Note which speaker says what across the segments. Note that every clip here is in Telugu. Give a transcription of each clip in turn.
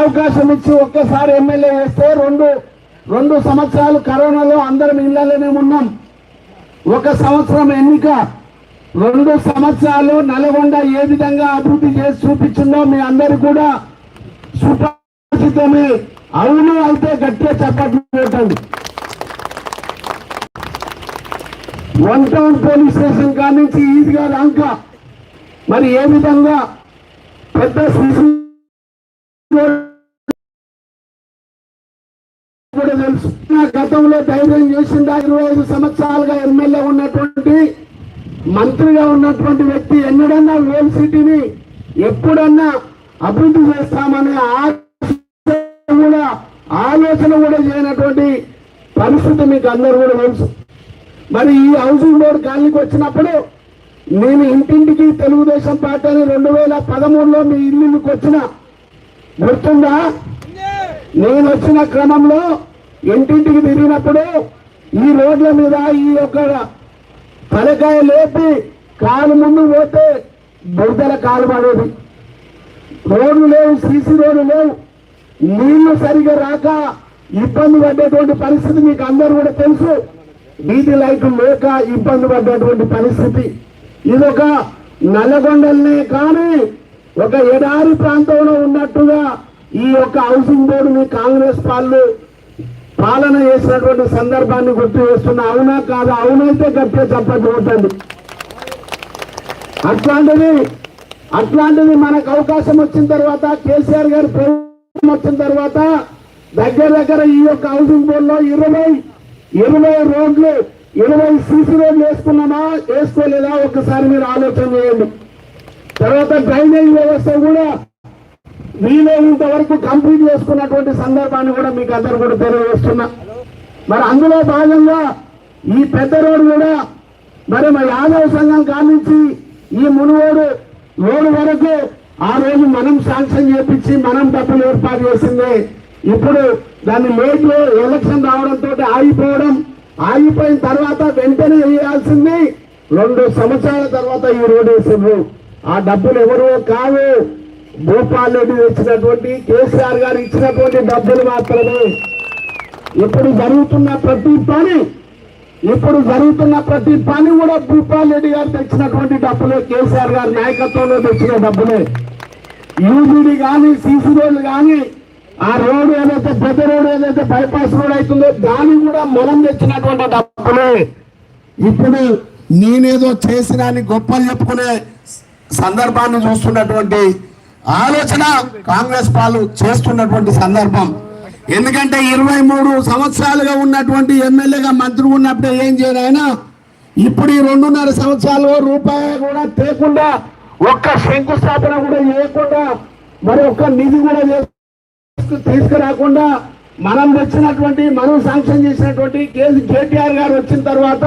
Speaker 1: అవకాశం ఇచ్చి ఒక్కసారి ఎమ్మెల్యే వేస్తే రెండు రెండు సంవత్సరాలు కరోనాలో అందరం ఇళ్ళలోనే ఉన్నాం. ఒక సంవత్సరం ఎన్నిక రెండు సంవత్సరాలు నల్గొండ ఏ విధంగా అభివృద్ధి చేసి చూపించిందో మీ అందరు కూడా సుపరిచితమే. అవును అయితే గట్టిగా చెప్పట్లు పెట్టండి వన్ టౌన్ పోలీస్ స్టేషన్ కాడి నుంచి ఈద్గా మరి ఏ విధంగా పెద్ద శిశు గతంలో ధైర్యం చేసింది? ఇరవై ఐదు సంవత్సరాలుగా ఎమ్మెల్యే ఉన్నటువంటి మంత్రిగా ఉన్నటువంటి వ్యక్తి ఎన్నడన్నా వేల్ సిటీని ఎప్పుడన్నా అభివృద్ధి చేస్తామనే ఆశ కూడా ఆలోచన కూడా చేయనటువంటి పరిస్థితి మీకు అందరూ కూడా తెలుసు. మరి ఈ హౌసింగ్ బోర్డు గాలికి వచ్చినప్పుడు నేను ఇంటింటికి తెలుగుదేశం పార్టీని రెండు వేల పదమూడులో మీ ఇల్లుకి వచ్చిన గుర్తుందా? నేను వచ్చిన క్రమంలో ఇంటింటికి తిరిగినప్పుడు ఈ రోడ్ల మీద ఈ యొక్క తలకాయ లేపి కాలు ముందు పోతే బురదల కాలు పడేది. రోడ్లు లేవు సీసీ రోడ్లు లేవు. నీళ్ళు సరిగా రాక ఇబ్బంది పడ్డటువంటి పరిస్థితి మీకు అందరూ కూడా తెలుసు. వీధి లైట్లు లేక ఇబ్బంది పడ్డటువంటి పరిస్థితి. ఇదొక నల్లగొండలనే కానీ ఒక ఎడారి ప్రాంతంలో ఉన్నట్టుగా ఈ యొక్క హౌసింగ్ బోర్డుని కాంగ్రెస్ పాలన పాలన చేసినటువంటి సందర్భాన్ని గుర్తు చేస్తున్నా. అవునా కాదా? అవునైతే గట్టిగా చెప్పకపోతుంది అట్లాంటిది అట్లాంటిది మనకు అవకాశం వచ్చిన తర్వాత కేసీఆర్ గారు ప్రభుత్వం వచ్చిన తర్వాత దగ్గర దగ్గర ఈ యొక్క హౌసింగ్ బోర్డులో ఇరవై ఇరవై రోడ్లు ఇరవై సీసీ రోడ్లు వేసుకున్నామా వేసుకోలేదా? ఒకసారి మీరు ఆలోచన చేయండి. తర్వాత డ్రైనేజ్ వ్యవస్థ కూడా వీలైనంత వరకు కంప్లీట్ చేసుకున్నటువంటి సందర్భాన్ని కూడా మీకు అందరు కూడా తెలియజేస్తున్నా. మరి అందులో భాగంగా ఈ పెద్ద రోడ్డు కూడా మరి మా యాదవ సంఘం కానించి ఈ మునుగోడు రోడ్డు వరకు ఆ రోజు మనం శాంక్షన్ చేపించి మనం డబ్బులు ఏర్పాటు చేసింది. ఇప్పుడు దాన్ని లేట్ ఎలక్షన్ రావడంతో ఆగిపోవడం ఆగిపోయిన తర్వాత వెంటనే వేయాల్సింది రెండు సంవత్సరాల తర్వాత ఈ రోడ్డు వేసిండ్రు. ఆ డబ్బులు ఎవరో కాదు. భూపాల్ రెడ్డి ఇచ్చినటువంటి కేసీఆర్ గారు ఇచ్చినటువంటి డబ్బులు మాత్రమే. ఇప్పుడు జరుగుతున్న ప్రతి పని ఇప్పుడు జరుగుతున్న ప్రతి పని కూడా భూపాల్ రెడ్డి గారు తెచ్చినటువంటి డబ్బులే కేసీఆర్ గారి నాయకత్వంలో తెచ్చిన డబ్బులే. యూజీడీ కానీ సీసీ రోడ్లు కానీ ఆ రోడ్డు ఏదైతే పెద్ద రోడ్డు ఏదైతే బైపాస్ రోడ్ అవుతుందో దాన్ని కూడా మనం తెచ్చినటువంటి డబ్బులే. ఇప్పుడు నేనేదో చేసినా అని గొప్పలు చెప్పుకునే సందర్భాన్ని చూస్తున్నటువంటి ఆలోచన కాంగ్రెస్ పాలు చేస్తున్నటువంటి సందర్భం. ఎందుకంటే ఇరవై మూడు సంవత్సరాలుగా ఉన్నటువంటి ఎమ్మెల్యేగా మంత్రి ఉన్నప్పుడే ఏం చేయడాయన ఇప్పుడు ఈ రెండున్నర సంవత్సరాలు రూపాయి కూడా తేకుండా ఒక్క శంకుస్థాపన కూడా చేయకుండా మరి ఒక్క నిధి కూడా తీసుకురాకుండా మనం తెచ్చినటువంటి మనం శాంక్షన్ చేసినటువంటి కేసు కేటీఆర్ గారు వచ్చిన తర్వాత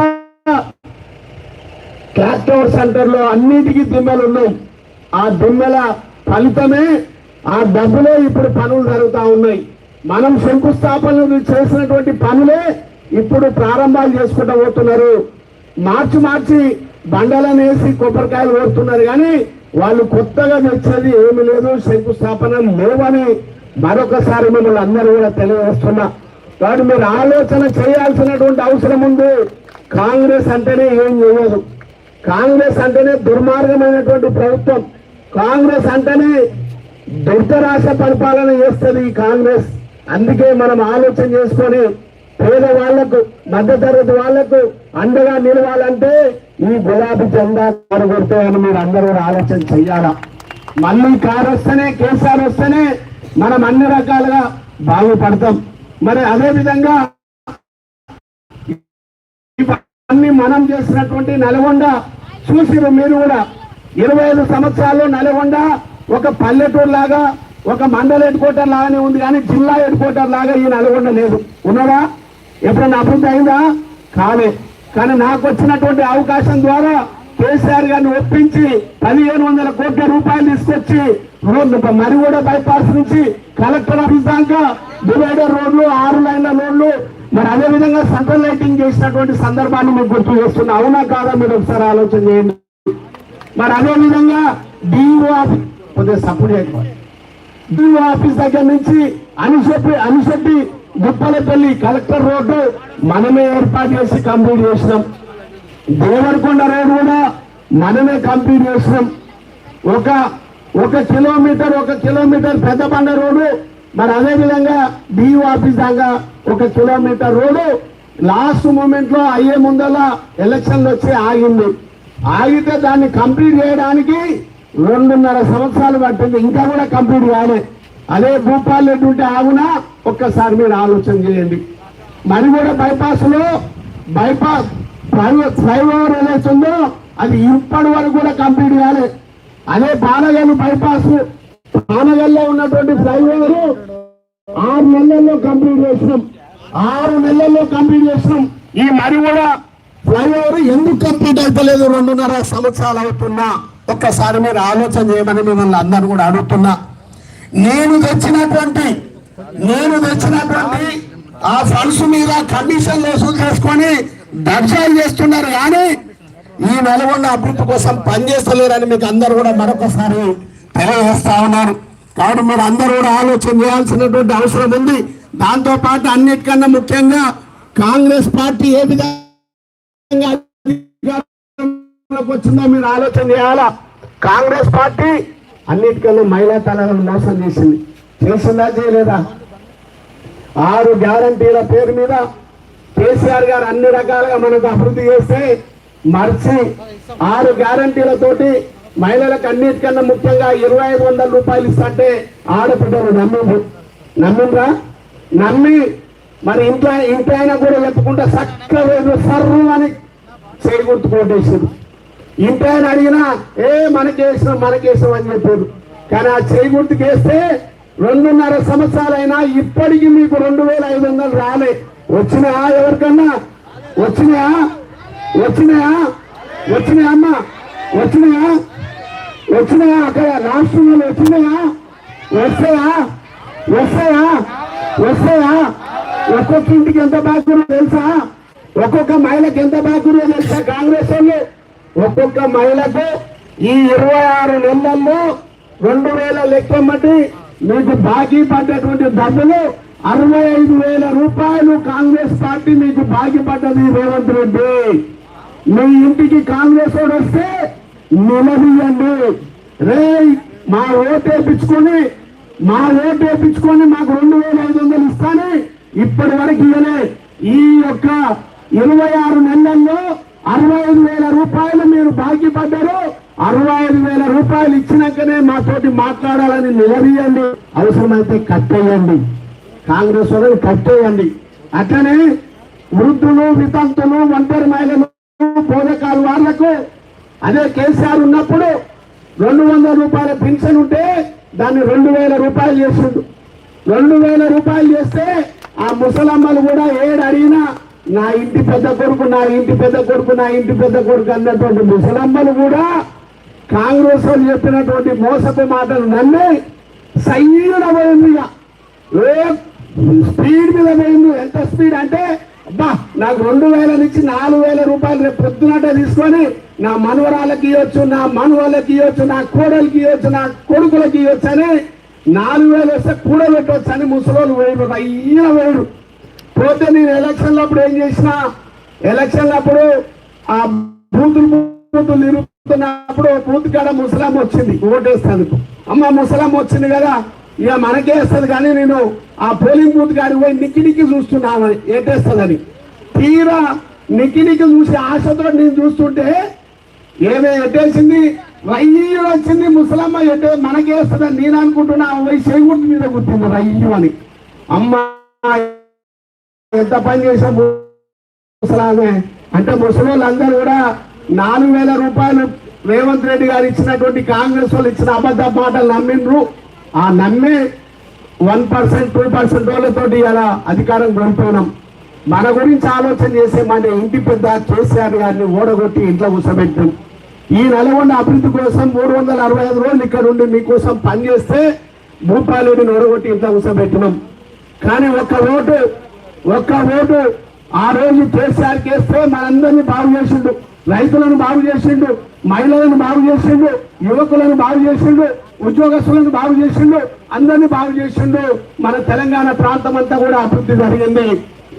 Speaker 1: క్లాక్ టవర్ సెంటర్లో అన్నిటికీ దిమ్మెలు ఉన్నాయి. ఆ దిమ్మెల ఫలితమే ఆ డబ్బులే ఇప్పుడు పనులు జరుగుతూ ఉన్నాయి. మనం శంకుస్థాపనలు చేసినటువంటి పనులే ఇప్పుడు ప్రారంభాలు చేసుకుంటూ పోతున్నారు. మార్చి మార్చి బండలనేసి కొబ్బరికాయలు కోరుతున్నారు కానీ వాళ్ళు కొత్తగా తెచ్చేది ఏమి లేదు శంకుస్థాపన లేవని మరొకసారి మిమ్మల్ని అందరూ కూడా తెలియజేస్తున్నా. కాబట్టి మీరు ఆలోచన చేయాల్సినటువంటి అవసరం ఉంది. కాంగ్రెస్ అంటేనే ఏం చేయదు. కాంగ్రెస్ అంటేనే దుర్మార్గమైనటువంటి ప్రభుత్వం. కాంగ్రెస్ అంటేనే దుర్దరాశ పరిపాలన చేస్తుంది ఈ కాంగ్రెస్. అందుకే మనం ఆలోచన చేసుకొని పేదవాళ్ళకు మధ్యతరగతి వాళ్ళకు అండగా నిలవాలంటే ఈ గులాబీ జెండా కొడగొడతాయని మీరు అందరూ కూడా ఆలోచన చెయ్యాలా? మళ్ళీ కారు వస్తేనే కేసీఆర్ వస్తేనే మనం అన్ని రకాలుగా బాగుపడతాం. మరి అదే విధంగా ఇవన్నీ మనం చేసినటువంటి నల్గొండ చూసిరు మీరు కూడా. ఇరవై ఐదు సంవత్సరాలు నల్గొండ ఒక పల్లెటూరు లాగా ఒక మండల హెడ్ క్వార్టర్ లాగానే ఉంది కానీ జిల్లా హెడ్ క్వార్టర్ లాగా ఈ నల్గొండ లేదు. ఉన్నదా? ఎప్పుడన్నా అభివృద్ధి అయిందా? కాలే. కానీ నాకు వచ్చినటువంటి అవకాశం ద్వారా కేసీఆర్ గారిని ఒప్పించి పదిహేను వందల కోట్ల రూపాయలు తీసుకొచ్చి రోడ్లు మరి కూడా బైపాస్ నుంచి కలెక్టర్ ఆఫీస్ దాకా డివైడర్ రోడ్లు ఆరు లైన్ల రోడ్లు మరి అదే విధంగా సెంట్రల్ లైటింగ్ చేసినటువంటి సందర్భాన్ని మీకు గుర్తు చేస్తున్నా. అవునా కాదా మీరు ఒకసారి ఆలోచన చేయండి. మరి అదే విధంగా డిఓ ఆఫీస్ కొద్దిగా సపోర్ట్ చేయకపోవాలి డిఓ ఆఫీస్ దగ్గర నుంచి అనిశెట్టి అనిశెట్టి గుప్పలపల్లి కలెక్టర్ రోడ్డు మనమే ఏర్పాటు చేసి కంప్లీట్ చేసినాం. దేవరకొండ రోడ్ కూడా మనమే కంప్లీట్ చేసినాం. ఒక ఒక కిలోమీటర్ ఒక కిలోమీటర్ పెద్ద బండ రోడ్డు మరి అదేవిధంగా విధంగా ఆఫీస్ దాకా ఒక కిలోమీటర్ రోడ్డు లాస్ట్ మూమెంట్లో అయ్యే ముందల ఎలక్షన్లు వచ్చి ఆగింది. ఆగితే దాన్ని కంప్లీట్ చేయడానికి రెండున్నర సంవత్సరాలు పట్టింది. ఇంకా కూడా కంప్లీట్ కాలే. అదే భూపాల్ రెడ్డి ఉంటే ఆగునా? ఒక్కసారి మీరు ఆలోచన చేయండి. మరి కూడా బైపాస్లో బైపాస్ ఫ్లైఓవర్ ఏదైతే ఉందో అది ఇప్పటి వరకు కూడా కంప్లీట్ కాలే. అదే బాలగల్ బైపాస్ బాలగల్లో ఉన్నటువంటి ఫ్లైఓవర్ ఆరు నెలల్లో కంప్లీట్ చేసినాం. ఆరు నెలల్లో కంప్లీట్ చేసినాం. ఈ మరి కూడా ఫ్లైఓవర్ ఎందుకు కంప్లీట్ అయిపోలేదు రెండున్నర సంవత్సరాలు అవుతున్నా? ఒక్కసారి మీరు ఆలోచన చేయమని మిమ్మల్ని అందరూ కూడా అడుగుతున్నా. నేను తెచ్చినటువంటి నేను తెచ్చినటువంటి ఆ ఫండ్స్ మీద కమిషన్లు వసూలు చేసుకొని దర్శనాలు చేస్తున్నారు కానీ ఈ నల్గొండ అభివృద్ధి కోసం పనిచేస్తలేరని మీకు అందరు కూడా మరొకసారి తెలియజేస్తా ఉన్నారు. కాబట్టి మరి అందరూ కూడా ఆలోచన చేయాల్సినటువంటి అవసరం ఉంది. దాంతో పాటు అన్నిటికన్నా ముఖ్యంగా కాంగ్రెస్ పార్టీ ఏ విధంగా వచ్చిందో మీరు ఆలోచన చేయాలా? కాంగ్రెస్ పార్టీ అన్నిటికన్నా మహిళా తలాలను మోసం చేసింది. చేసిందా చేయలేదా? ఆరు గ్యారంటీల పేరు మీద కేసీఆర్ గారు అన్ని రకాలుగా మనకు అభివృద్ధి చేస్తే మర్చి ఆరు గ్యారంటీలతోటి మహిళలకు అన్నిటికన్నా ముఖ్యంగా ఇరవై ఐదు వందల రూపాయలు ఇస్తుంటే ఆడపిల్లలు నమ్మిండ్రు. నమ్మిండ్రా? నమ్మి మరి ఇంట్లో ఇంటి ఆయన కూడా చెప్పుకుంటే చక్కగా సర్రు అని చేయి గుర్తు కొట్టేసారు ఇంటి ఆయన అడిగినా ఏ మనకేసాం మనకేసాం అని చెప్పారు కానీ ఆ చేయి గుర్తుకేస్తే రెండున్నర సంవత్సరాలైనా ఇప్పటికి మీకు రెండు వేల ఐదు వందలు రాలే. వచ్చినాయా ఎవరికన్నా? వచ్చినాయా? వచ్చినాయా? వచ్చినాయా అమ్మా? వచ్చినాయా? వచ్చినాయా? అక్కడ రాష్ట్రంలో వచ్చినాయా? వస్తాయా? వస్తాయా? వస్తాయా? ఒక్కొక్క ఇంటికి ఎంత బాగుందో తెలుసా? ఒక్కొక్క మహిళకి ఎంత బాగుందో తెలుసా కాంగ్రెస్ వాళ్ళు? ఒక్కొక్క మహిళకు ఈ ఇరవై ఆరు నెలల్లో రెండు వేల లెక్క బట్టి మీకు బాకీ పడ్డటువంటి డబ్బులు అరవై ఐదు వేల రూపాయలు కాంగ్రెస్ పార్టీ మీకు బాకీ పడ్డది రేవంత్ రెడ్డి. మీ ఇంటికి కాంగ్రెస్ వాడు వస్తే నిలదీయండి రే మా ఓటు వేపించుకొని మా ఓటు వేయించుకొని మాకు రెండు వేల ఐదు వందలు ఇస్తాను. ఇప్పటి వరకు ఇవ్వలే. ఈ యొక్క ఇరవై ఆరు నెలల్లో అరవై ఐదు వేల రూపాయలు మీరు బాకీ పడ్డారు. అరవై ఐదు వేల రూపాయలు ఇచ్చినాకనే మాతోటి మాట్లాడాలని నిలదీయండి. అవసరమైతే కట్టేయండి కాంగ్రెస్ వాళ్ళని కట్టేయండి అట్లనే వృద్ధులు వితంతులు ఒంటరి మహిళలు బోధకాలు వాళ్ళకు అదే కేసీఆర్ ఉన్నప్పుడు రెండు వందల రూపాయల పెన్షన్ ఉంటే దాన్ని రెండు వేల రూపాయలు చేస్తుండు రెండు వేల రూపాయలు చేస్తే ఆ ముసలమ్మలు కూడా ఏడు అడిగినా నా ఇంటి పెద్ద కొడుకు నా ఇంటి పెద్ద కొడుకు నా ఇంటి పెద్ద కొడుకు అన్నటువంటి ముసలమ్మలు కూడా కాంగ్రెస్ వాళ్ళు చెప్పినటువంటి మోసపు మాటలు నమ్మి సైన పోయింది ఇక. స్పీడ్ మీద పోయింది ఎంత స్పీడ్ అంటే అబ్బా నాకు రెండు వేల నుంచి నాలుగు వేల రూపాయలు రేపు పొద్దునట తీసుకొని నా మనవరాలకి ఇవ్వచ్చు నా మనవాళ్ళకి ఇవ్వచ్చు నా కోడలికి ఇవ్వచ్చు నా కొడుకులకి ఇవ్వచ్చు అని నాలుగు వేలు వస్తే కూడబెట్టవచ్చు అని ముసలోళ్ళు వేయడు అయ్యన వేయడు పోతే నేను ఎలక్షన్ల అప్పుడు ఏం చేసిన ఎలక్షన్ల అప్పుడు ఆ బూతులు బూతులు నిరుపుతున్నప్పుడు బూత్ కాడ ముసలాం వచ్చింది ఓటేస్తాను అమ్మ ముసలాం వచ్చింది కదా ఇక మనకే వస్తుంది కానీ నేను ఆ పోలింగ్ బూత్ కాడికి పోయి నిక్కి నిక్కి చూస్తున్నాను ఏటేస్తుందని. తీరా నిక్కి నిక్కి చూసి ఆశతో నేను చూస్తుంటే ఏమే ఎట్టేసింది? రయ్యి వచ్చింది ముసలమ్మ ఎట్టే మనకేస్తుందని నేను అనుకుంటున్నా ఆ పోయి చేగుర్తు మీద గుర్తింది రయ్యు అని. అమ్మ ఎంత పని చేసా ముసలామే? అంటే ముసలోళ్ళందరూ కూడా నాలుగు వేల రూపాయలు రేవంత్ రెడ్డి గారు ఇచ్చినటువంటి కాంగ్రెస్ వాళ్ళు ఇచ్చిన అబద్ధ మాటలు నమ్మిండ్రు. ఆ నమ్మి వన్ పర్సెంట్ టూ పర్సెంట్ వాళ్ళతోటి ఇలా అధికారం కోల్పోయినాం మన గురించి ఆలోచన చేసే మన ఇంటి పెద్ద కేసీఆర్ గారిని ఓడగొట్టి ఇంట్లో కూర్చోబెట్టాం ఈ నల్గొండ అభివృద్ధి కోసం మూడు వందల అరవై ఐదు రోజులు ఇక్కడ ఉండి మీకోసం పనిచేస్తే భూపాలుడిని ఓడగొట్టి ఇంట్లో కూర్చోబెట్టినాం కానీ ఒక్క ఓటు ఒక్క ఓటు ఆ రోజు కేసీఆర్ కేస్తే మనందరినీ బాగు చేసిండు. రైతులను బాగు చేసిండు మహిళలను బాగు చేసిండు యువకులను బాగు చేసిండు ఉద్యోగస్తులను బాగు చేసిండు అందరినీ బాగు చేసిండు. మన తెలంగాణ ప్రాంతం అంతా కూడా అభివృద్ధి జరిగింది.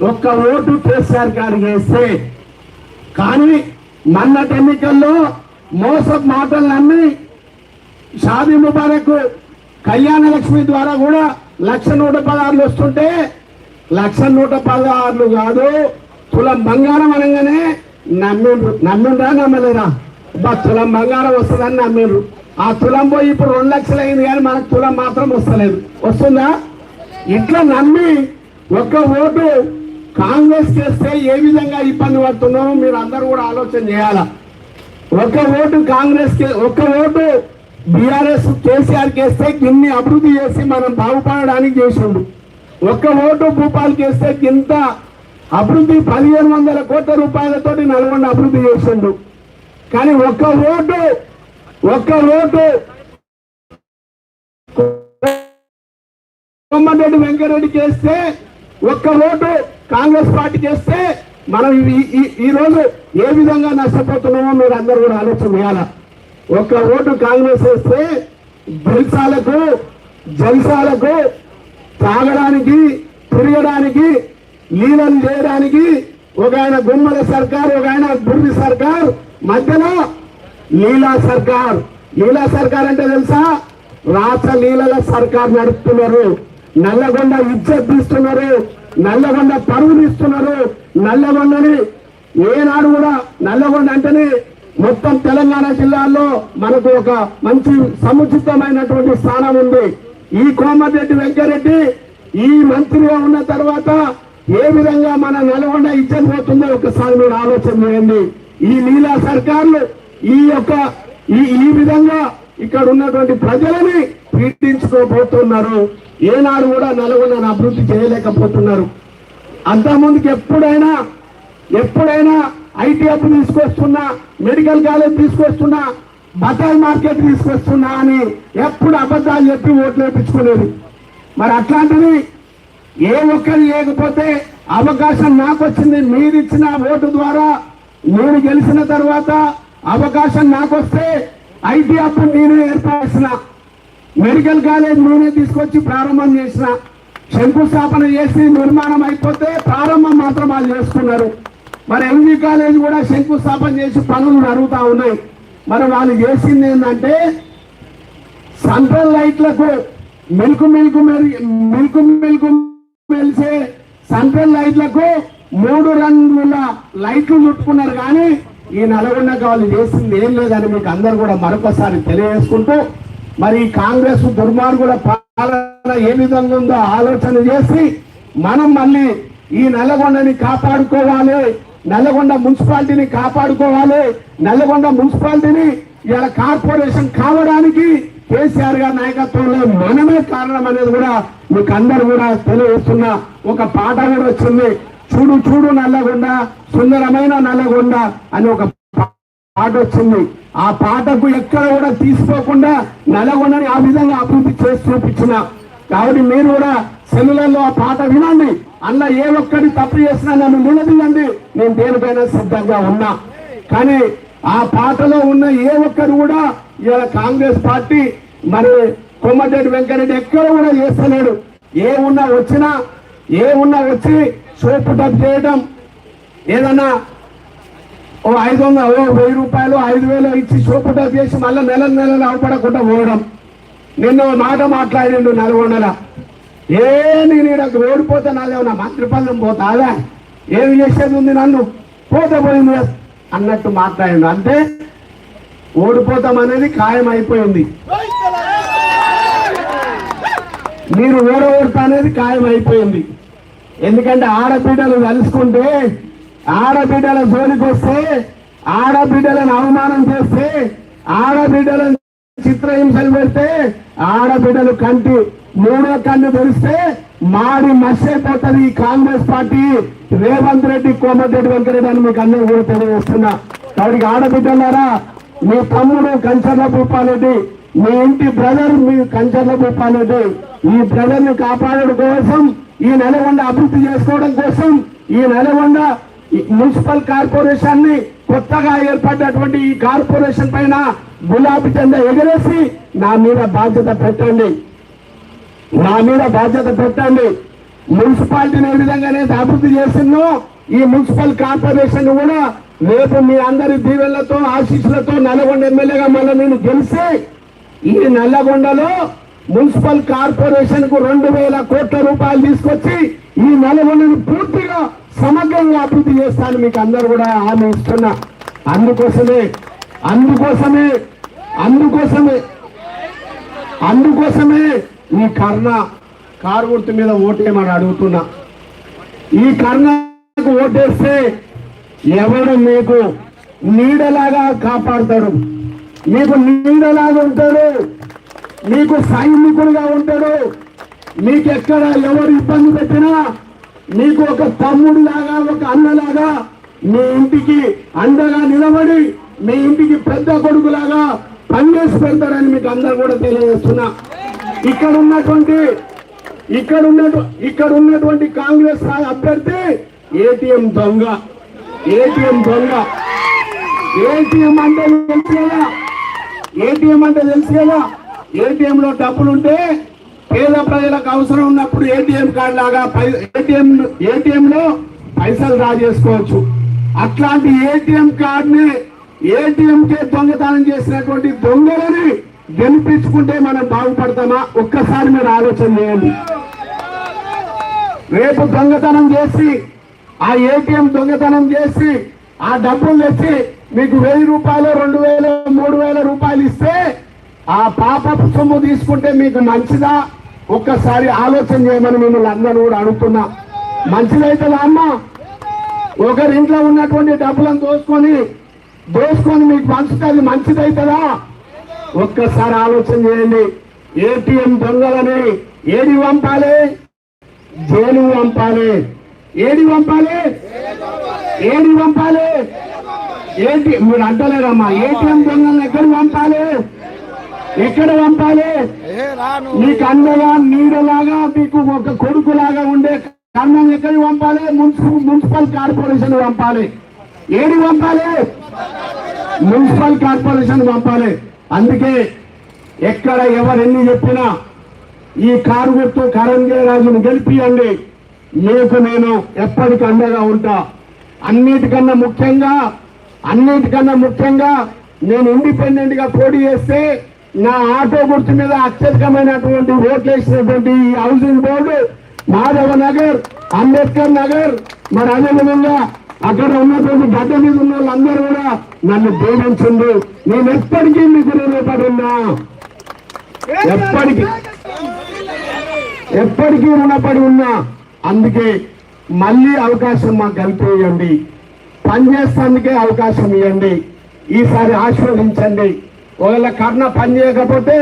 Speaker 1: ఒక్క ఓటు కేసీఆర్ గారు వేస్తే కానీ మొన్నటి ఎన్నికల్లో మోసపు మాటలు నమ్మి షాదీ ముబారక్ కళ్యాణ లక్ష్మి ద్వారా కూడా లక్ష నూట పదహారులు వస్తుంటే లక్ష నూట పదహారులు కాదు తులం బంగారం అనగానే నమ్మిండ్రు. నమ్మిండ్రా నమ్మలేరా? బా తులం బంగారం వస్తుందని నమ్మిండ్రు. ఆ తులం పోయి ఇప్పుడు రెండు లక్షలు అయింది కానీ మనకు తులం మాత్రం వస్తలేదు. వస్తుందా? ఇట్లా నమ్మి ఒక్క ఓటు కాంగ్రెస్ చేస్తే ఏ విధంగా ఇబ్బంది పడుతున్నామో మీరు అందరూ కూడా ఆలోచన చేయాలా? ఒక ఓటు కాంగ్రెస్ ఒక ఓటు బీఆర్ఎస్ కేసీఆర్ కేస్తే గిన్ని అభివృద్ధి చేసి మనం బాగుపడడానికి చేసిండు. ఒక్క ఓటు భూపాల్ కేస్తే ఇంత అభివృద్ధి పదిహేను వందల కోట్ల రూపాయలతోటి నల్గొండ అభివృద్ధి చేసిండు. కానీ ఒక్క ఓటు ఒక్క ఓటు కోమటిరెడ్డి వెంకరెడ్డికి వేస్తే ఒక్క ఓటు కాంగ్రెస్ పార్టీకి చేస్తే మనం ఈ- రోజు ఏ విధంగా నష్టపోతున్నామో మీరు అందరూ కూడా ఆలోచన చేయాల? ఒక్క ఓటు కాంగ్రెస్ వేస్తే జల్సాలకు జల్సాలకు తాగడానికి తిరగడానికి నీళ్ళని చేయడానికి ఒక ఆయన గుమ్మల సర్కార్ ఒక ఆయన బుర్రి సర్కార్ మధ్యలో లీలా సర్కార్. లీలా సర్కార్ అంటే తెలుసా? రాస లీలల సర్కార్ నడుపుతున్నారు నల్లగొండ ఇజ్జత్ తీస్తున్నారు నల్లగొండ పరువు తీస్తున్నారు నల్లగొండని ఏనాడు కూడా నల్లగొండ అంటేనే మొత్తం తెలంగాణ జిల్లాల్లో మనకు ఒక మంచి సముచితమైనటువంటి స్థానం ఉంది. ఈ కోమటిరెడ్డి వెంకరెడ్డి ఈ మంత్రిగా ఉన్న తర్వాత ఏ విధంగా మన నల్గొండ ఇచ్చబోతుందో ఒకసారి మీరు ఆలోచన చేయండి. ఈ లీలా సర్కార్లు ఈ యొక్క ఈ ఈ విధంగా ఇక్కడ ఉన్నటువంటి ప్రజలని పీడించుకోబోతున్నారు. ఏనాడు కూడా నల్గొండను అభివృద్ధి చేయలేకపోతున్నారు. అంతకుముందుకు ఎప్పుడైనా ఎప్పుడైనా ఐటీ హబ్ తీసుకొస్తున్నా మెడికల్ కాలేజ్ తీసుకొస్తున్నా బటాల్ మార్కెట్ తీసుకొస్తున్నా అని ఎప్పుడు అబద్ధాలు చెప్పి ఓట్లు వేపించుకునేది మరి అట్లాంటిది ఏ ఒక్కరు లేకపోతే అవకాశం నాకు వచ్చింది మీరు ఇచ్చిన ఓటు ద్వారా నేను గెలిచిన తర్వాత అవకాశం నాకు వస్తే ఐటీ హబ్ నేనే ఏర్పాటు చేసిన మెడికల్ కాలేజ్ నేనే తీసుకొచ్చి ప్రారంభం చేసిన. శంకుస్థాపన చేసి నిర్మాణం అయిపోతే ప్రారంభం మాత్రం వాళ్ళు చేసుకున్నారు మరి ఎంజీ కాలేజ్ కూడా శంకుస్థాపన చేసి పనులు జరుగుతూ ఉన్నాయి. మరి వాళ్ళు చేసింది ఏంటంటే సెంట్రల్ లైట్లకు మిల్క్ మిల్కు మెరి- మిల్కు మిల్కు మెలిసే సెంట్రల్ లైట్లకు మూడు రంగుల లైట్లు చుట్టుకున్నారు కానీ ఈ నల్గొండకు గాలు చేసింది ఏం లేదని మీకు అందరు కూడా మరొకసారి తెలియజేసుకుంటూ మరి ఈ కాంగ్రెస్ దుర్మార్గుల పాలన ఏ విధంగా ఉందో ఆలోచన చేసి మనం మళ్ళీ ఈ నల్లగొండని కాపాడుకోవాలి నల్లగొండ మున్సిపాలిటీని కాపాడుకోవాలి నల్లగొండ మున్సిపాలిటీని ఇలా కార్పొరేషన్ కావడానికి కేసీఆర్ గారి నాయకత్వంలో మనమే కారణం అనేది కూడా మీకు అందరు కూడా తెలియజేస్తున్న ఒక పాట కూడా వచ్చింది. చూడు చూడు నల్లగొండ సుందరమైన నల్లగొండ అని ఒక పాట వచ్చింది. ఆ పాటకు ఎక్కడ కూడా తీసుకోకుండా నల్లగొండని ఆ విధంగా అభివృద్ధి చేసి చూపించిన. కాబట్టి మీరు కూడా సెల్లులలో ఆ పాట వినండి. అలా ఏ ఒక్కడి తప్పు చేసినా నన్ను నిలదీయండి. నేను దేనిపైన సిద్ధంగా ఉన్నా. కానీ ఆ పాటలో ఉన్న ఏ ఒక్కరు కూడా ఇలా కాంగ్రెస్ పార్టీ మరి కొమ్మటిరెడ్డి వెంకరెడ్డి ఎక్కడ కూడా చేస్తలేడు. ఏ ఉన్నా వచ్చినా ఏ ఉన్నా వచ్చి సోపు డబ్ చేయడం ఏదన్నా ఓ ఐదు వందలు ఓ వెయ్యి రూపాయలు ఐదు వేలు ఇచ్చి సోపుట చేసి మళ్ళీ నెల నెలలు అవపడకుండా పోవడం. నిన్న ఓ మాట మాట్లాడిండు నల్గొండల. ఏ నేను ఇక్కడ ఓడిపోతే నాదేమన్నా మంత్రి పదం పోతాదా? ఏమి చేసేది ఉంది నన్ను? పోతే పోయింది అన్నట్టు మాట్లాడిండు. అంటే ఓడిపోతాం అనేది ఖాయం అయిపోయింది మీరు ఓడగొడతా అనేది ఖాయం అయిపోయింది ఎందుకంటే ఆడబిడ్డలు కలుసుకుంటే ఆడబిడ్డల జోలికి వస్తే ఆడబిడ్డలను అవమానం చేస్తే ఆడబిడ్డలను చిత్రహింసలు పెడితే ఆడబిడ్డలు కంటి మూడో కన్ను తెరిస్తే మాడి మర్చిపోతుంది ఈ కాంగ్రెస్ పార్టీ. రేవంత్ రెడ్డి కోమటిరెడ్డి వెంకరెడ్డి అని మీకు అందరూ కూడా తెలియజేస్తున్నా. కాబట్టి ఆడబిడ్డలారా మీ తమ్ముడు కంచర్ల భూపాలరెడ్డి మీ ఇంటి బ్రదర్ మీ కంచర్ల భూపాలరెడ్డి ఈ బ్రదర్ని కాపాడడం కోసం ఈ నల్గొండ అభివృద్ధి చేసుకోవడం కోసం ఈ నల్గొండ మున్సిపల్ కార్పొరేషన్ని కొత్తగా ఏర్పడినటువంటి ఈ కార్పొరేషన్ పైన గులాబీ జెండా ఎగరేసి నా మీద బాధ్యత పెట్టండి. నా మీద బాధ్యత పెట్టండి. మున్సిపాలిటీని ఏ నేను అభివృద్ధి చేసిందో ఈ మున్సిపల్ కార్పొరేషన్ కూడా రేపు మీ అందరి దీవెళ్ళతో ఆశీస్సులతో నల్లగొండ ఎమ్మెల్యేగా మళ్ళీ నేను గెలిచి ఈ నల్లగొండలో మున్సిపల్ కార్పొరేషన్కు రెండు వేల కోట్ల రూపాయలు తీసుకొచ్చి ఈ నలుగురిని పూర్తిగా సమగ్రంగా అభివృద్ధి చేస్తాను మీకు అందరు కూడా హామీ ఇస్తున్నా. అందుకోసమే అందుకోసమే అందుకోసమే అందుకోసమే ఈ కర్ణ కారు గుర్తు మీద ఓటేయమని అడుగుతున్నా. ఈ కర్ణకు ఓటేస్తే ఎవడు మీకు నీడలాగా కాపాడతాడు? మీకు నీడలాగా ఉంటాడు? మీకు సైనికుడిగా ఉంటాడు. నీకెక్కడ ఎక్కడ ఎవరు ఇబ్బంది పెట్టినా మీకు ఒక తమ్ముడిలాగా ఒక అన్నలాగా మీ ఇంటికి అండగా నిలబడి మీ ఇంటికి పెద్ద కొడుకులాగా పనిచేసి పెడతారని మీకు అందరు కూడా తెలియజేస్తున్నా. ఇక్కడ ఉన్నటువంటి ఇక్కడ ఉన్నటు ఇక్కడ ఉన్నటువంటి కాంగ్రెస్ అభ్యర్థి ఏటీఎం దొంగ. ఏటీఎం దొంగ. ఏటీఎం అంటే తెలుసు కదా ఏటీఎం అంటే తెలుసు కదా ఏటీఎంలో లో డబ్బులు ఉంటే పేద ప్రజలకు అవసరం ఉన్నప్పుడు ఏటీఎం కార్డు లాగా ఏటీఎం ఏటీఎంలో పైసలు డ్రా చేసుకోవచ్చు. అట్లాంటి ఏటీఎం కార్డుని ఏటీఎం కే దొంగతనం చేసినటువంటి దొంగలని గెలిపించుకుంటే మనం బాగుపడతామా? ఒక్కసారి మీరు ఆలోచన చేయండి. రేపు దొంగతనం చేసి ఆ ఏటీఎం దొంగతనం చేసి ఆ డబ్బులు తెచ్చి మీకు వెయ్యి రూపాయలు రెండు వేలు మూడు వేల రూపాయలు ఇస్తే ఆ పాప సొమ్ము తీసుకుంటే మీకు మంచిదా? ఒక్కసారి ఆలోచన చేయమని మిమ్మల్ని అందరూ కూడా అడుగుతున్నా. మంచిదైతుందా అమ్మ. ఒకరింట్లో ఉన్నటువంటి డబ్బులను దోసుకొని దోసుకొని మీకు పంచుతుంది మంచిదైతుందా? ఒక్కసారి ఆలోచన చేయండి. ఏటీఎం దొంగలని ఏది పంపాలి? జైలు పంపాలి. ఏది పంపాలి? ఏది పంపాలి? ఏంటి మీరు అంటలేరమ్మా. ఏటీఎం దొంగలను ఎక్కడ పంపాలి? ఎక్కడ పంపాలి. మీకు అండగా నీడలాగా మీకు ఒక కొడుకులాగా ఉండే కన్నం ఎక్కడికి పంపాలి? మున్సిపల్ మున్సిపల్ కార్పొరేషన్ పంపాలి. ఏది పంపాలి? మున్సిపల్ కార్పొరేషన్ పంపాలి. అందుకే ఎక్కడ ఎవరు ఎన్ని చెప్పినా ఈ కారు గుర్తు కరణ్య రాజును గెలిపియండి. మీకు నేను ఎప్పటికి అండగా ఉంటా. అన్నిటికన్నా ముఖ్యంగా అన్నిటికన్నా ముఖ్యంగా నేను ఇండిపెండెంట్గా పోటీ చేస్తే నా ఆటో గుర్తు మీద అత్యధికమైనటువంటి ఓట్లు వేసినటువంటి హౌసింగ్ బోర్డు మాధవ నగర్ అంబేద్కర్ నగర్ మరి అదేవిధంగా అక్కడ ఉన్నటువంటి గడ్డ మీద ఉన్న వాళ్ళందరూ కూడా నన్ను దీవించండు నేను ఎప్పటికీ మీకు రుణపడి ఉన్నా ఎప్పటికీ. ఎప్పటికీ రుణపడి ఉన్నా. అందుకే మళ్ళీ అవకాశం మాకు కల్పించండి పనిచేస్తానికే అవకాశం ఇవ్వండి. ఈసారి ఆస్వాదించండి ఒకవేళ కర్ణ పని చేయకపోతే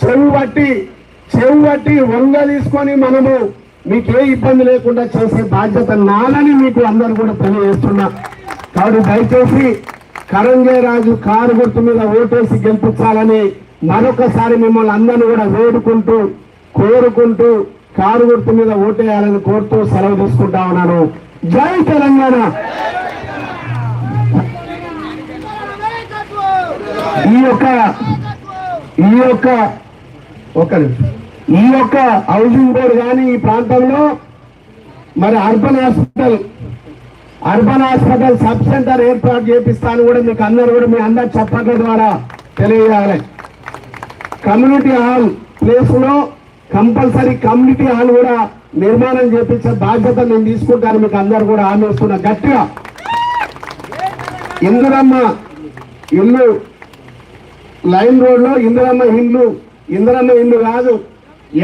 Speaker 1: చెవి పట్టి చెవి పట్టి వంగ తీసుకొని మనము మీకు ఏ ఇబ్బంది లేకుండా చేసే బాధ్యత నాలని మీకు అందరూ కూడా తెలియజేస్తున్నా. కాబట్టి దయచేసి కరంజయ్ రాజు కారు గుర్తు మీద ఓటేసి గెలిపించాలని మరొకసారి మిమ్మల్ని అందరినీ కూడా వేడుకుంటూ కోరుకుంటూ కారు గుర్తు మీద ఓటేయాలని కోరుతూ సెలవు తీసుకుంటా ఉన్నాను. జై తెలంగాణ! ఈ యొక్క ఈ యొక్క ఒక ఈ యొక్క హౌసింగ్ బోర్డు కానీ ఈ ప్రాంతంలో మరి urban hospital urban hospital sub centre ఏర్పాటు చేపిస్తాను కూడా మీకు అందరూ కూడా మీ అందరు చప్పట్ల ద్వారా తెలియజేయాలి. కమ్యూనిటీ హాల్ ప్లేస్లో కంపల్సరీ కమ్యూనిటీ హాల్ కూడా నిర్మాణం చేపించే బాధ్యత నేను తీసుకుంటాను మీకు అందరు కూడా హామీ ఇస్తున్నా గట్టిగా. ఇందురమ్మ ఇల్లు లైన్ రోడ్లో ఇందిరమ్మ ఇల్లు ఇందిరమ్మ ఇల్లు కాదు.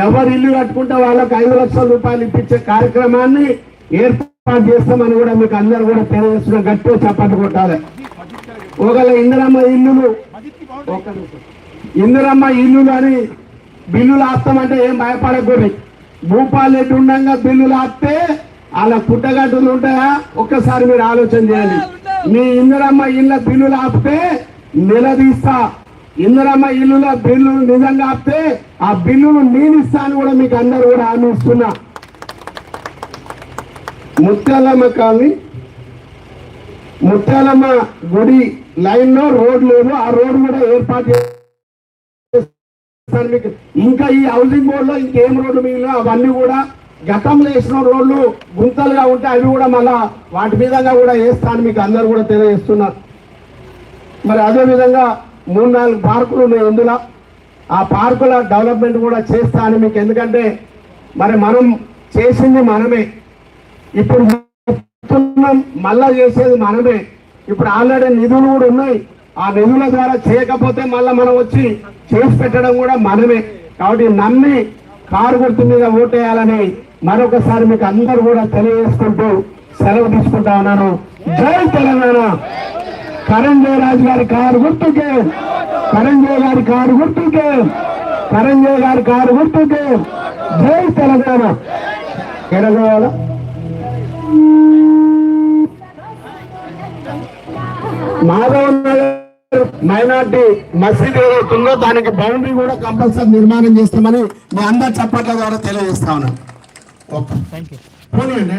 Speaker 1: ఎవరు ఇల్లు కట్టుకుంటే వాళ్ళకి ఐదు లక్షల రూపాయలు ఇప్పించే కార్యక్రమాన్ని ఏర్పాటు చేస్తామని కూడా మీకు అందరు కూడా తెలియజేస్తున్న గట్టిగా చప్పట్లు కొట్టాలి. ఒకవేళ ఇందిరమ్మ ఇల్లులు ఇందిరమ్మ ఇల్లు అని బిల్లులు ఆస్తామంటే ఏం భయపడకూడదు. భూపాల్ రెడ్డి ఉండగా బిల్లులు ఆస్తే అలా పుట్టగడ్డలు ఉంటాయా? ఒక్కసారి మీరు ఆలోచన చేయండి. మీ ఇందిరమ్మ ఇళ్ళ బిల్లులు ఆపితే నిలదీస్తా. ఇందిరమ్మ ఇల్లుల బిల్లులు నిజంగా ఆపితే ఆ బిల్లులు నేను ఇస్తాను కూడా మీకు అందరు కూడా హామీ ఇస్తున్నా. ముత్యాలమ్మ కాలనీ ముత్యాలమ్మ గుడి లైన్లో రోడ్ లేదు ఆ రోడ్ కూడా ఏర్పాటు చేస్తారు మీకు. ఇంకా ఈ హౌసింగ్ బోర్డు లో ఇంకేం రోడ్లు మిగిలిన అవన్నీ కూడా గతంలో వేసిన రోడ్లు గుంతలుగా ఉంటే అవి కూడా మళ్ళా వాటి మీదగా కూడా వేస్తాను మీకు అందరు కూడా తెలియజేస్తున్నారు. మరి అదే విధంగా మూడు నాలుగు పార్కులు ఉన్నాయి ఇందులో. ఆ పార్కుల డెవలప్మెంట్ కూడా చేస్తా అని మీకు. ఎందుకంటే మరి మనం చేసింది మనమే. ఇప్పుడు మళ్ళా చేసేది మనమే. ఇప్పుడు ఆల్రెడీ నిధులు కూడా ఉన్నాయి. ఆ నిధుల ద్వారా చేయకపోతే మళ్ళా మనం వచ్చి చేసి పెట్టడం కూడా మనమే. కాబట్టి నమ్మి కారు గుర్తు మీద ఓటేయాలని మరొకసారి మీకు అందరు కూడా తెలియజేసుకుంటూ సెలవు తీసుకుంటా ఉన్నాను. జై తెలంగాణ! కరణ్ జయరాజు గారి కారు గుర్తుకే. కరణ్ జయ గారి కారు గుర్తుకే. కరణ్ జయ గారి కారు గుర్తుకే. జై తెలంగాణ. ఎడగవాలా మాధవ్ మైనార్టీ మసీద్ ఏదైతుందో దానికి బౌండరీ కూడా కంపల్సరీ నిర్మాణం చేస్తామని మీ అందరు చప్పట్ల ద్వారా తెలియజేస్తా ఉన్నాను ఓకే. పోనీయండి.